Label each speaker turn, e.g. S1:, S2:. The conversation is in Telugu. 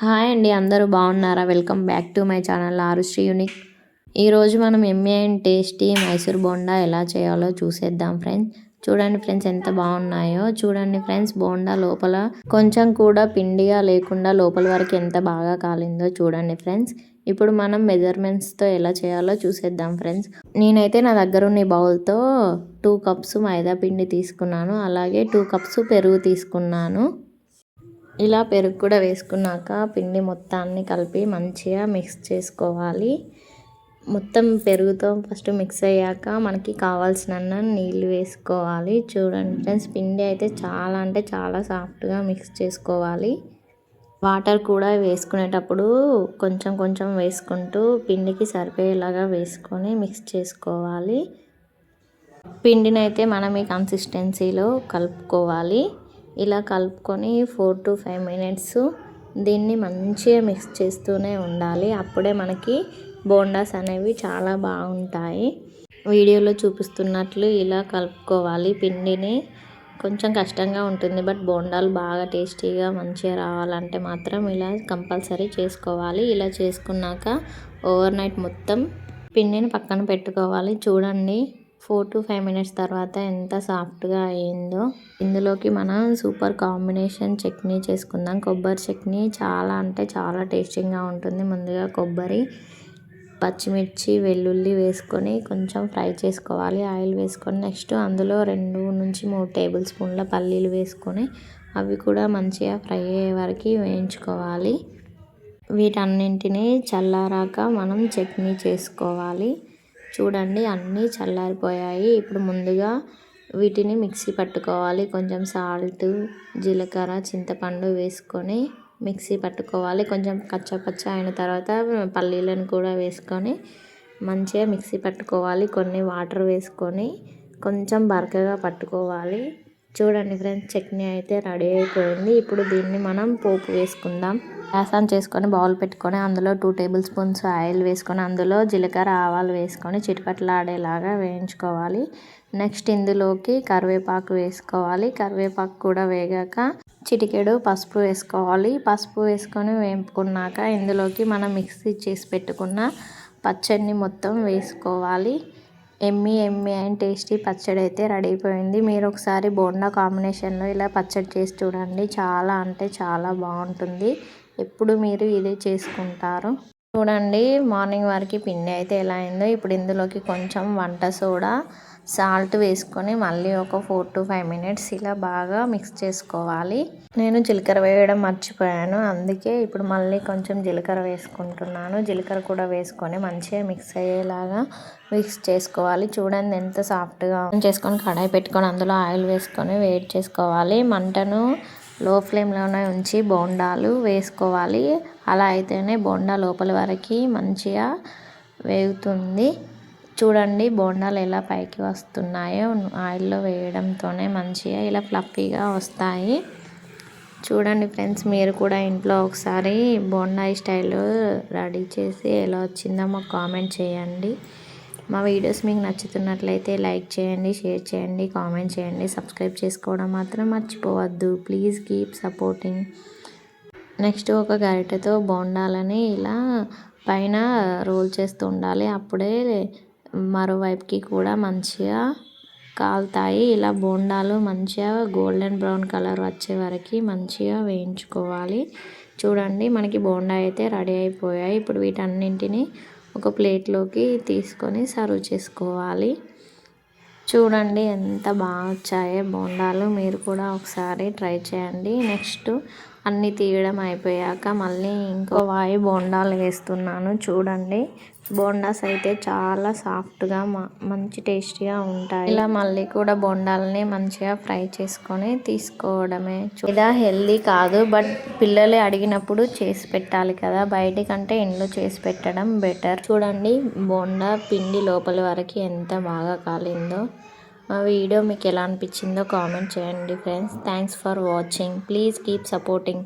S1: హాయ్ అండి అందరూ బాగున్నారా? Welcome back to my channel Arusri unique. ఈరోజు మనం ఎమ్మె అండ్ టేస్టీ మైసూర్ బోండా ఎలా చేయాలో చూసేద్దాం ఫ్రెండ్స్. చూడండి ఫ్రెండ్స్ ఎంత బాగున్నాయో. చూడండి ఫ్రెండ్స్ బోండా లోపల కొంచెం కూడా పిండిగా లేకుండా లోపల వరకు ఎంత బాగా కాలిందో చూడండి ఫ్రెండ్స్. ఇప్పుడు మనం మెజర్మెంట్స్తో ఎలా చేయాలో చూసేద్దాం ఫ్రెండ్స్. నేనైతే నా దగ్గర ఉన్న బౌల్తో టూ కప్స్ మైదా పిండి తీసుకున్నాను. అలాగే టూ కప్స్ పెరుగు తీసుకున్నాను. ఇలా పెరుగు కూడా వేసుకున్నాక పిండి మొత్తాన్ని కలిపి మంచిగా మిక్స్ చేసుకోవాలి. మొత్తం పెరుగుతో ఫస్ట్ మిక్స్ అయ్యాక మనకి కావాల్సిన నీళ్ళు వేసుకోవాలి. చూడండి ఫ్రెండ్స్ పిండి అయితే చాలా అంటే చాలా సాఫ్ట్గా మిక్స్ చేసుకోవాలి. వాటర్ కూడా వేసుకునేటప్పుడు కొంచెం కొంచెం వేసుకుంటూ పిండికి సరిపోయేలాగా వేసుకొని మిక్స్ చేసుకోవాలి. పిండిని అయితే మనం ఈ కన్సిస్టెన్సీలో కలుపుకోవాలి. ఇలా కలుపుకొని ఫోర్ టు ఫైవ్ మినిట్స్ దీన్ని మంచిగా మిక్స్ చేస్తూనే ఉండాలి. అప్పుడే మనకి బోండాస్ అనేవి చాలా బాగుంటాయి. వీడియోలో చూపిస్తున్నట్లు ఇలా కలుపుకోవాలి. పిండిని కొంచెం కష్టంగా ఉంటుంది బట్ బోండాలు బాగా టేస్టీగా మంచిగా రావాలంటే మాత్రం ఇలా కంపల్సరీ చేసుకోవాలి. ఇలా చేసుకున్నాక ఓవర్ నైట్ మొత్తం పిండిని పక్కన పెట్టుకోవాలి. చూడండి. ఫోర్ టు ఫైవ్ మినిట్స్ తర్వాత ఎంత సాఫ్ట్గా అయ్యిందో ఇందులోకి మనం సూపర్ కాంబినేషన్ చట్నీ చేసుకుందాం. కొబ్బరి చట్నీ చాలా అంటే చాలా టేస్టింగ్గా ఉంటుంది. ముందుగా కొబ్బరి పచ్చిమిర్చి వెల్లుల్లి వేసుకొని కొంచెం ఫ్రై చేసుకోవాలి. ఆయిల్ వేసుకొని నెక్స్ట్ అందులో రెండు నుంచి మూడు టేబుల్ స్పూన్ల పల్లీలు వేసుకొని అవి కూడా మంచిగా ఫ్రై అయ్యే వరకు వేయించుకోవాలి. వీటన్నింటినీ చల్లారాక మనం చట్నీ చేసుకోవాలి. చూడండి అన్నీ చల్లారిపోయాయి. ఇప్పుడు ముందుగా వీటిని మిక్సీ పట్టుకోవాలి. కొంచెం సాల్ట్ జీలకర్ర చింతపండు వేసుకొని మిక్సీ పట్టుకోవాలి. కొంచెం కచ్చపచ్చ అయిన తర్వాత పల్లీలను కూడా వేసుకొని మంచిగా మిక్సీ పట్టుకోవాలి. కొన్ని వాటర్ వేసుకొని కొంచెం బరకగా పట్టుకోవాలి. చూడండి ఫ్రెండ్స్ చట్నీ అయితే రెడీ అయిపోయింది. ఇప్పుడు దీన్ని మనం పోపు వేసుకుందాం. గ్యాస్ ఆన్ చేసుకొని బౌల్ పెట్టుకొని అందులో టూ టేబుల్ స్పూన్స్ ఆయిల్ వేసుకొని అందులో జీలకర్ర ఆవాలు వేసుకొని చిటపట్లాడేలాగా వేయించుకోవాలి. నెక్స్ట్ ఇందులోకి కరివేపాకు వేసుకోవాలి. కరివేపాకు కూడా వేగాక చిటికెడు పసుపు వేసుకోవాలి. పసుపు వేసుకొని వేపుకున్నాక ఇందులోకి మనం మిక్సీ చేసి పెట్టుకున్న పచ్చడిని మొత్తం వేసుకోవాలి. ఎమ్మి ఎమ్మి అండ్ టేస్టీ పచ్చడి అయితే రెడీ అయిపోయింది. మీరు ఒకసారి బోండా కాంబినేషన్లో ఇలా పచ్చడి చేసి చూడండి. చాలా అంటే చాలా బాగుంటుంది. ఎప్పుడు మీరు ఇదే చేసుకుంటారు? చూడండి మార్నింగ్ వరకు పిండి అయితే ఎలా అయిందో. ఇప్పుడు ఇందులోకి కొంచెం వంట సోడా సాల్ట్ వేసుకొని మళ్ళీ ఒక ఫోర్ టు ఫైవ్ మినిట్స్ ఇలా బాగా మిక్స్ చేసుకోవాలి. నేను జీలకర్ర వేయడం మర్చిపోయాను. అందుకే ఇప్పుడు మళ్ళీ కొంచెం జీలకర్ర వేసుకుంటున్నాను. జీలకర్ర కూడా వేసుకొని మంచిగా మిక్స్ అయ్యేలాగా మిక్స్ చేసుకోవాలి. చూడండి ఎంత సాఫ్ట్గా చేసుకొని కడాయి పెట్టుకొని అందులో ఆయిల్ వేసుకొని వేడి చేసుకోవాలి. మంటను లో ఫ్లేమ్లోనే ఉంచి బోండాలు వేసుకోవాలి. అలా అయితేనే బోండా లోపల వరకు మంచిగా వేగుతుంది. చూడండి బోండాలు ఎలా పైకి వస్తున్నాయో ఆయిల్లో వేయడంతోనే మంచిగా ఇలా ఫ్లఫీగా వస్తాయి. చూడండి ఫ్రెండ్స్ మీరు కూడా ఇంట్లో ఒకసారి బోండా స్టైల్ రెడీ చేసి ఎలా వచ్చిందో మాకు కామెంట్ చేయండి. మా వీడియోస్ మీకు నచ్చుతున్నట్లయితే లైక్ చేయండి షేర్ చేయండి కామెంట్ చేయండి. సబ్స్క్రైబ్ చేసుకోవడం మాత్రం మర్చిపోవద్దు. ప్లీజ్ కీప్ సపోర్టింగ్ నెక్స్ట్ ఒక గరిటెతో బోండాలని ఇలా పైన రోల్ చేస్తూ ఉండాలి. అప్పుడే మరోవైపుకి కూడా మంచిగా కాలుతాయి. ఇలా బోండాలు మంచిగా గోల్డెన్ బ్రౌన్ కలర్ వచ్చే వరకు మంచిగా వేయించుకోవాలి. చూడండి మనకి బోండా అయితే రెడీ అయిపోయాయి. ఇప్పుడు వీటన్నింటినీ ఒక ప్లేట్లోకి తీసుకొని సర్వ్ చేసుకోవాలి. చూడండి ఎంత బాగా వచ్చాయో బోండాలు. మీరు కూడా ఒకసారి ట్రై చేయండి. నెక్స్ట్ అన్నీ తీయడం అయిపోయాక మళ్ళీ ఇంకో వాయి బోండాలు వేస్తున్నాను. చూడండి. బోండాస్ అయితే చాలా సాఫ్ట్గా మంచి టేస్టీగా ఉంటాయి. ఇలా మళ్ళీ కూడా బోండాలని మంచిగా ఫ్రై చేసుకొని తీసుకోవడమే. ఇదా హెల్దీ కాదు బట్ పిల్లలు అడిగినప్పుడు చేసి పెట్టాలి కదా. బయటికంటే ఇంట్లో చేసి పెట్టడం బెటర్. చూడండి బోండా పిండి లోపల వరకు ఎంత బాగా కాలిందో. మా వీడియో మీకు ఎలా అనిపించిందో కామెంట్ చేయండి friends. Thanks for watching please keep supporting